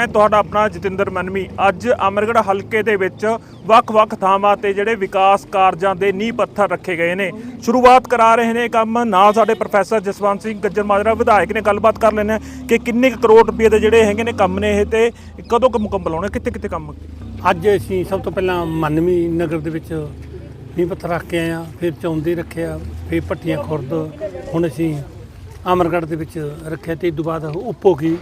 ਮੈਂ ਤੁਹਾਡਾ ਆਪਣਾ ਜਤਿੰਦਰ ਮਨਮੀ। ਅੱਜ ਅਮਰਗੜ੍ਹ ਹਲਕੇ ਦੇ ਵਿੱਚ ਵੱਖ-ਵੱਖ ਥਾਵਾਂ ਤੇ ਜਿਹੜੇ ਵਿਕਾਸ ਕਾਰਜਾਂ ਦੇ ਨੀਂਹ ਪੱਥਰ ਰੱਖੇ ਗਏ ਨੇ। ਸ਼ੁਰੂਆਤ ਕਰਾ ਰਹੇ ਨੇ ਕੰਮ। ਨਾਲ ਸਾਡੇ ਪ੍ਰੋਫੈਸਰ ਜਸਵੰਤ ਸਿੰਘ ਗੱਜਰ ਮਾਜਰਾ, ਵਿਧਾਇਕ ਨੇ ਗੱਲਬਾਤ ਕਰ ਲੈਣੇ ਕਿ ਕਿੰਨੇ ਕੁ ਕਰੋੜ ਰੁਪਏ ਦੇ ਜਿਹੜੇ ਹੈਗੇ ਨੇ ਕੰਮ ਨੇ ਇਹ ਤੇ ਕਦੋਂ ਕੁ ਮੁਕੰਮਲ ਹੋਣੇ ਕਿੱਥੇ ਕਿੱਥੇ ਕੰਮ? ਅੱਜ ਅਸੀਂ ਸਭ ਤੋਂ ਪਹਿਲਾਂ ਮਨਮੀ ਨਗਰ ਦੇ ਵਿੱਚ ਨੀਂਹ ਪੱਥਰ ਰੱਖ ਕੇ ਆਏ ਆ ਫਿਰ ਚੌਂਦੀ ਰੱਖਿਆ, ਫਿਰ ਭੱਟੀਆਂ ਖੁਰਦ, ਹੁਣ ਅਸੀਂ ਅਮਰਗੜ੍ਹ ਦੇ ਵਿੱਚ ਰੱਖਿਆ ਤੇ ਇਸ ਤੋਂ ਬਾਅਦ ਉਪੋਗੀ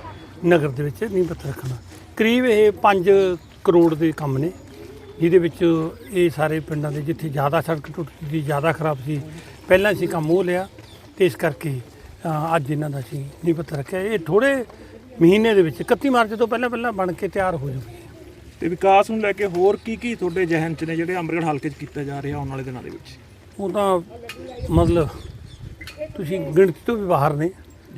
ਨਗਰ ਦੇ ਵਿੱਚ ਨੀਂਹ ਪੱਥਰ ਰੱਖਣਾ। ਕਰੀਬ ਇਹ 5 ਕਰੋੜ ਦੇ ਕੰਮ ਨੇ। ਜਿਹਦੇ ਵਿੱਚ ਇਹ ਸਾਰੇ ਪਿੰਡਾਂ ਦੇ ਜਿੱਥੇ ਜ਼ਿਆਦਾ ਸੜਕ ਟੁੱਟੀ ਸੀ ਜ਼ਿਆਦਾ ਖਰਾਬ ਸੀ ਪਹਿਲਾਂ ਅਸੀਂ ਕੰਮ ਉਹ ਲਿਆ ਤੇ ਇਸ ਕਰਕੇ ਅੱਜ ਇਹਨਾਂ ਦਾ ਅਸੀਂ ਨੀਂਹ ਪੱਥਰ ਰੱਖਿਆ। ਇਹ ਥੋੜੇ ਮਹੀਨੇ ਦੇ ਵਿੱਚ 31 ਮਾਰਚ ਤੋਂ ਪਹਿਲਾਂ ਪਹਿਲਾਂ ਬਣ ਕੇ ਤਿਆਰ ਹੋ ਜੂਗੀ ਤੇ ਵਿਕਾਸ ਨੂੰ ਲੈ ਕੇ ਹੋਰ ਕੀ ਕੀ ਤੁਹਾਡੇ ਜ਼ਿਹਨ 'ਚ ਨੇ ਜਿਹੜੇ ਅਮਰਗੜ੍ਹ ਹਲਕੇ 'ਚ ਕੀਤਾ ਜਾ ਰਿਹਾ ਆਉਣ ਵਾਲੇ ਦਿਨਾਂ ਦੇ ਵਿੱਚ? ਉਹ ਤਾਂ ਮਤਲਬ ਤੁਸੀਂ ਗਿਣਤੀ ਤੋਂ ਵੀ ਬਾਹਰ ਨੇ।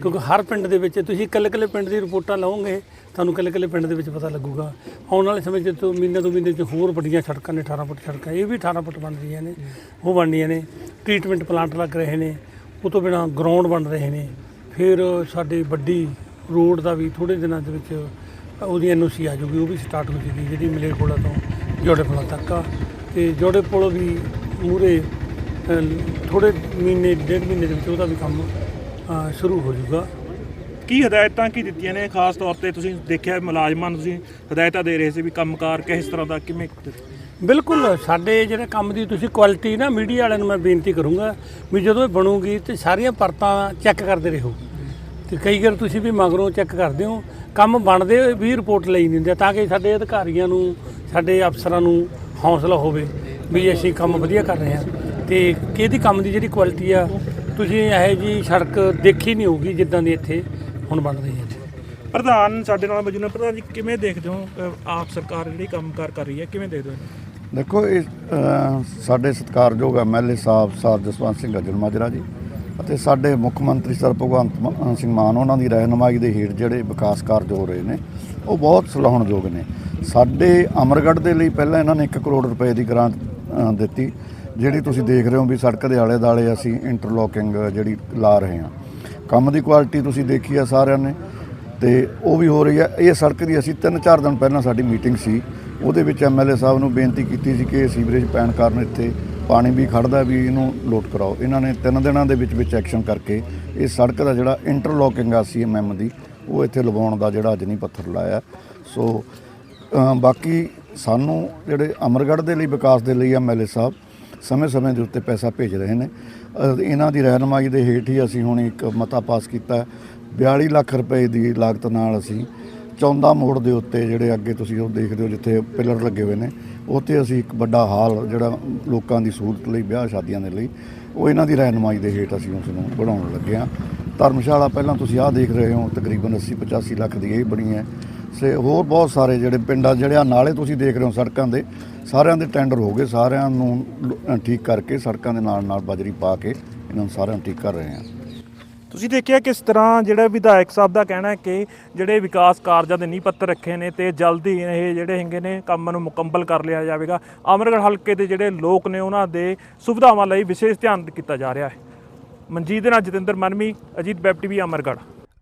ਕਿਉਂਕਿ ਹਰ ਪਿੰਡ ਦੇ ਵਿੱਚ ਤੁਸੀਂ ਇਕੱਲੇ ਇਕੱਲੇ ਪਿੰਡ ਦੀ ਰਿਪੋਰਟਾਂ ਲਓਗੇ, ਤੁਹਾਨੂੰ ਇਕੱਲੇ ਇਕੱਲੇ ਪਿੰਡ ਦੇ ਵਿੱਚ ਪਤਾ ਲੱਗੂਗਾ। ਆਉਣ ਵਾਲੇ ਸਮੇਂ 'ਚ ਤੋਂ ਮਹੀਨੇ ਤੋਂ ਮਹੀਨੇ 'ਚ ਹੋਰ ਵੱਡੀਆਂ ਸੜਕਾਂ ਨੇ 18 ਫੁੱਟ ਸੜਕਾਂ ਇਹ ਵੀ 18 ਫੁੱਟ ਬਣ ਰਹੀਆਂ ਨੇ, ਉਹ ਬਣਨੀਆਂ ਨੇ। ਟ੍ਰੀਟਮੈਂਟ ਪਲਾਂਟ ਲੱਗ ਰਹੇ ਨੇ, ਉਹ ਤੋਂ ਬਿਨਾ ਗਰਾਊਂਡ ਬਣ ਰਹੇ ਨੇ। ਫਿਰ ਸਾਡੇ ਵੱਡੀ ਰੋਡ ਦਾ ਵੀ ਥੋੜੇ ਦਿਨਾਂ ਦੇ ਵਿੱਚ ਉਹਦੀ ਐਨਓਸੀ ਆ ਜੂਗੀ ਉਹ ਵੀ ਸਟਾਰਟ ਹੋ ਜੇਗੀ ਜਿਹੜੀ ਮਲੇਰਕੋਟਲਾ ਤੋਂ ਜੋੜੇ ਪੁਲ ਤੱਕ ਆ। ਤੇ ਜੋੜੇ ਪੁਲ ਵੀ ਮੂਰੇ ਥੋੜੇ ਮਹੀਨੇ, ਡੇਢ ਮਹੀਨੇ ਦੇ ਵਿੱਚ ਉਹਦਾ ਵੀ ਕੰਮ ਅ, ਸ਼ੁਰੂ ਹੋ ਜਾਊਗਾ। ਕੀ ਹਦਾਇਤਾਂ ਕੀ ਦਿੱਤੀਆਂ ਨੇ? ਖਾਸ ਤੌਰ ਤੇ ਤੁਸੀਂ ਦੇਖਿਆ ਮੁਲਾਜ਼ਮਾਂ ਨੂੰ ਤੁਸੀਂ ਹਦਾਇਤਾਂ ਦੇ ਰਹੇ ਸੀ ਵੀ ਕੰਮਕਾਰ ਕਿਸ ਤਰ੍ਹਾਂ ਦਾ ਕਿਵੇਂ ਬਿਲਕੁਲ ਸਾਡੇ ਜਿਹੜੇ ਕੰਮ ਦੀ ਤੁਸੀਂ ਕੁਆਲਿਟੀ ਨਾ ਮੀਡੀਆ ਵਾਲਿਆਂ ਨੂੰ ਮੈਂ ਬੇਨਤੀ ਕਰੂੰਗਾ ਵੀ ਜਦੋਂ ਇਹ ਬਣੂਗੀ ਤੇ ਸਾਰੀਆਂ ਪਰਤਾਂ ਚੈੱਕ ਕਰਦੇ ਰਹੋ। ਤੇ ਕਈ ਵਾਰ ਤੁਸੀਂ ਵੀ ਮਗਰੋਂ ਚੈੱਕ ਕਰਦੇ ਹੋ ਕੰਮ ਬਣਦੇ ਹੋਏ ਵੀ ਰਿਪੋਰਟ ਲਈ ਨਹੀਂ ਦਿੰਦੇ ਤਾਂ ਕਿ ਸਾਡੇ ਅਧਿਕਾਰੀਆਂ ਨੂੰ ਸਾਡੇ ਅਫਸਰਾਂ ਨੂੰ ਹੌਸਲਾ ਹੋਵੇ ਵੀ ਅਸੀਂ ਕੰਮ ਵਧੀਆ ਕਰ ਰਹੇ ਹਾਂ। ਤੇ ਕਿਹਦੀ ਕੰਮ ਦੀ ਜਿਹੜੀ ਕੁਆਲਿਟੀ ਆ ਤੁਸੀਂ ਇਹੋ ਜੀ ਸੜਕ ਦੇਖੀ ਨਹੀਂ ਹੋਊਗੀ ਜਿੱਦਾਂ ਦੀ ਇੱਥੇ ਹੁਣ ਬਣ ਰਹੀ ਹੈ ਪ੍ਰਧਾਨ ਸਾਡੇ ਨਾਲ ਮੌਜੂਦ ਨੇ। ਪ੍ਰਧਾਨ ਜੀ ਕਿਵੇਂ ਦੇਖਦੇ ਹੋ? ਆਪ ਸਰਕਾਰ ਜਿਹੜੀ ਕੰਮਕਾਰ ਕਰ ਰਹੀ ਹੈ ਕਿਵੇਂ ਦੇਖਦੇ ਹੋ ਇਹਨੂੰ? ਦੇਖੋ ਇਹ ਅ, ਸਾਡੇ ਸਤਿਕਾਰਯੋਗ ਐਮਐਲਏ ਸਾਹਿਬ ਸਰ ਜਸਵੰਤ ਸਿੰਘ ਅਜਨ ਮਾਜਰਾ ਜੀ ਅਤੇ ਸਾਡੇ ਮੁੱਖ ਮੰਤਰੀ ਸਰ ਭਗਵੰਤ ਸਿੰਘ ਮਾਨ ਉਹਨਾਂ ਦੀ ਰਹਿਨਮਾਈ ਦੇ ਹੇਠ ਜਿਹੜੇ ਵਿਕਾਸ ਕਾਰਜ ਹੋ ਰਹੇ ਨੇ ਉਹ ਬਹੁਤ ਸਲਾਹੁਣਯੋਗ ਨੇ। ਸਾਡੇ ਅਮਰਗੜ੍ਹ ਦੇ ਲਈ ਪਹਿਲਾਂ ਇਹਨਾਂ ਨੇ 1 ਕਰੋੜ ਰੁਪਏ ਦੀ ਗ੍ਰਾਂਟ ਅ, ਦਿੱਤੀ। ਜਿਹੜੀ ਤੁਸੀਂ ਦੇਖ ਰਹੇ ਹੋ ਵੀ ਸੜਕ ਦੇ ਆਲੇ ਦਾਲੇ ਅਸੀਂ ਇੰਟਰਲੋਕਿੰਗ ਜਿਹੜੀ ਲਾ ਰਹੇ ਹਾਂ। ਕੰਮ ਦੀ ਕੁਆਲਿਟੀ ਤੁਸੀਂ ਦੇਖੀ ਆ ਸਾਰਿਆਂ ਨੇ ਤੇ ਉਹ ਵੀ ਹੋ ਰਹੀ ਹੈ ਇਹ ਸੜਕ ਦੀ ਅਸੀਂ 3-4 ਦਿਨ ਪਹਿਲਾਂ ਸਾਡੀ ਮੀਟਿੰਗ ਸੀ। ਉਹਦੇ ਵਿੱਚ ਐਮਐਲਏ ਸਾਹਿਬ ਨੂੰ ਬੇਨਤੀ ਕੀਤੀ ਸੀ ਕਿ ਸੀਵਰੇਜ ਪੈਣ ਕਾਰਨ ਇੱਥੇ ਪਾਣੀ ਵੀ ਖੜਦਾ ਵੀ ਇਹਨੂੰ ਲੋਟ ਕਰਾਓ। ਇਹਨਾਂ ਨੇ 3 ਦਿਨਾਂ ਦੇ ਵਿੱਚ ਵਿੱਚ ਐਕਸ਼ਨ ਕਰਕੇ ਇਹ ਸੜਕ ਦਾ ਜਿਹੜਾ ਇੰਟਰਲੋਕਿੰਗ ਆ ਸੀਐਮਐਮ ਦੀ, ਉਹ ਇੱਥੇ ਲਵਾਉਣ ਦਾ ਜਿਹੜਾ ਅੱਜ ਨਹੀਂ ਪੱਥਰ ਲਾਇਆ। ਸੋ ਬਾਕੀ ਸਾਨੂੰ ਜਿਹੜੇ ਅਮਰਗੜ੍ਹ ਦੇ ਲਈ ਵਿਕਾਸ ਦੇ ਲਈ ਐਮਐਲਏ ਸਾਹਿਬ ਸਮੇਂ-ਸਮੇਂ ਦੇ ਉੱਤੇ ਪੈਸਾ ਭੇਜ ਰਹੇ ਨੇ। ਇਹਨਾਂ ਦੀ ਰਹਿਨਮਾਈ ਦੇ ਹੇਠ ਹੀ ਅਸੀਂ ਹੁਣ ਇੱਕ ਮਤਾ ਪਾਸ ਕੀਤਾ ਹੈ। 42 ਲੱਖ ਰੁਪਏ ਦੀ ਲਾਗਤ ਨਾਲ ਅਸੀਂ ਚੌਂਦਾ ਮੋੜ ਦੇ ਉੱਤੇ ਜਿਹੜੇ ਅੱਗੇ ਤੁਸੀਂ ਉਹ ਦੇਖਦੇ ਹੋ ਜਿੱਥੇ ਪਿਲਰ ਲੱਗੇ ਹੋਏ ਨੇ, ਉੱਥੇ ਅਸੀਂ ਇੱਕ ਵੱਡਾ ਹਾਲ ਜਿਹੜਾ ਲੋਕਾਂ ਦੀ ਸਹੂਲਤ ਲਈ, ਵਿਆਹ ਸ਼ਾਦੀਆਂ ਦੇ ਲਈ, ਉਹ ਇਹਨਾਂ ਦੀ ਰਹਿਨਮਾਈ ਦੇ ਹੇਠ ਅਸੀਂ ਉਸ ਨੂੰ ਬਣਾਉਣ ਲੱਗੇ ਹਾਂ। ਧਰਮਸ਼ਾਲਾ, ਪਹਿਲਾਂ ਤੁਸੀਂ ਆਹ ਦੇਖ ਰਹੇ ਹੋ, ਤਕਰੀਬਨ 80 85 ਲੱਖ ਦੀ ਇਹ ਬਣੀ ਹੈ। ਸੇ ਹੋਰ ਬਹੁਤ ਸਾਰੇ ਜਿਹੜੇ ਪਿੰਡਾਂ ਜਿਹੜੇ ਆ ਨਾਲੇ ਤੁਸੀਂ ਦੇਖ ਰਹੇ ਹੋ ਸੜਕਾਂ ਦੇ, ਸਾਰਿਆਂ ਦੇ ਟੈਂਡਰ ਹੋ ਗਏ, ਸਾਰਿਆਂ ਨੂੰ ਠੀਕ ਕਰਕੇ ਸੜਕਾਂ ਦੇ ਨਾਲ ਨਾਲ ਬਜਰੀ ਪਾ ਕੇ ਇਹਨਾਂ ਨੂੰ ਸਾਰਿਆਂ ਨੂੰ ਠੀਕ ਕਰ ਰਹੇ ਹਾਂ। ਤੁਸੀਂ ਦੇਖਿਆ ਕਿਸ ਤਰ੍ਹਾਂ ਜਿਹੜਾ ਵਿਧਾਇਕ ਸਾਹਿਬ ਦਾ ਕਹਿਣਾ ਹੈ ਕਿ ਜਿਹੜੇ ਵਿਕਾਸ ਕਾਰਜਾਂ ਦੇ ਨੀਂਹ ਪੱਥਰ ਰੱਖੇ ਨੇ ਤੇ ਜਲਦੀ ਇਹ ਜਿਹੜੇ ਹੈਗੇ ਨੇ ਕੰਮ ਨੂੰ ਮੁਕੰਮਲ ਕਰ ਲਿਆ ਜਾਵੇਗਾ। ਅਮਰਗੜ੍ਹ ਹਲਕੇ ਦੇ ਜਿਹੜੇ ਲੋਕ ਨੇ ਉਹਨਾਂ ਦੇ ਸੁਵਿਧਾਵਾਂ ਲਈ ਵਿਸ਼ੇਸ਼ ਧਿਆਨ ਕੀਤਾ ਜਾ ਰਿਹਾ ਹੈ। ਮਨਜੀਤ ਦੇ ਨਾਲ ਜਤਿੰਦਰ ਮਨਮੀ, ਅਜੀਤ ਵੈਬ ਟੀਵੀ, ਅਮਰਗੜ੍ਹ।